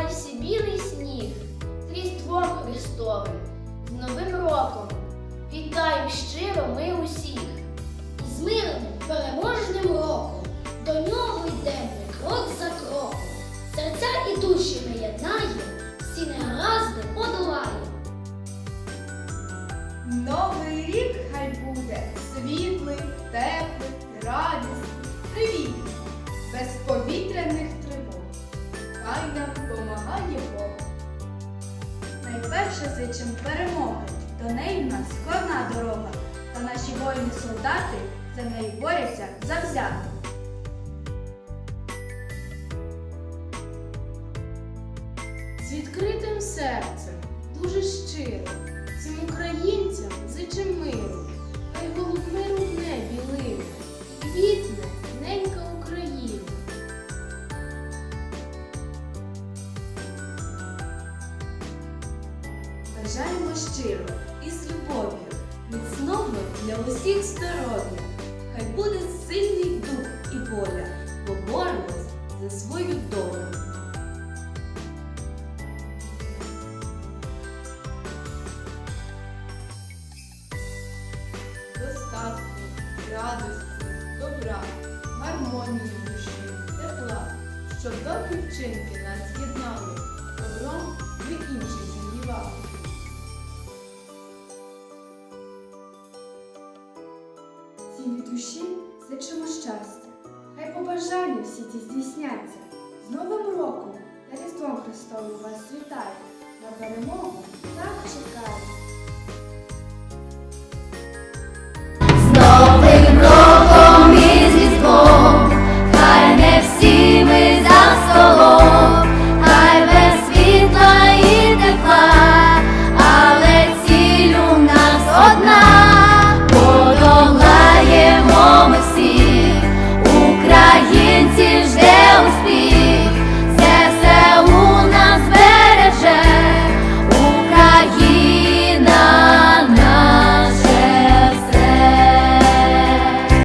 вальсі білий сніг, з Різдвом Христовим, з Новим роком. Вітаємо щиро ми усіх. З мирним переможним роком до нього йдемо крок за кроком. Серця і душі ми єднаємо, всі негаразди подолаємо. Новий рік хай буде світлий, теплий, Найперше зичим перемоги, до неї в нас складна дорога, та наші воїни-солдати за неї борються завзято. з відкритим серцем, дуже щиро, Бажаємо щиро і з любов'ю, міцного для усіх здоров'я. Хай буде сильний дух і воля, бо боремось за свою долю. Достатку, радості, добра, гармонії душі, тепла, щоб добрі вчинки нас з'єднали, добром ми інших зігрівали. Душі зичимо щастя. Хай побажання всі ті здійсняться. З Новим роком та Різдвом Христовим вас вітаю. На перемогу так чекаю.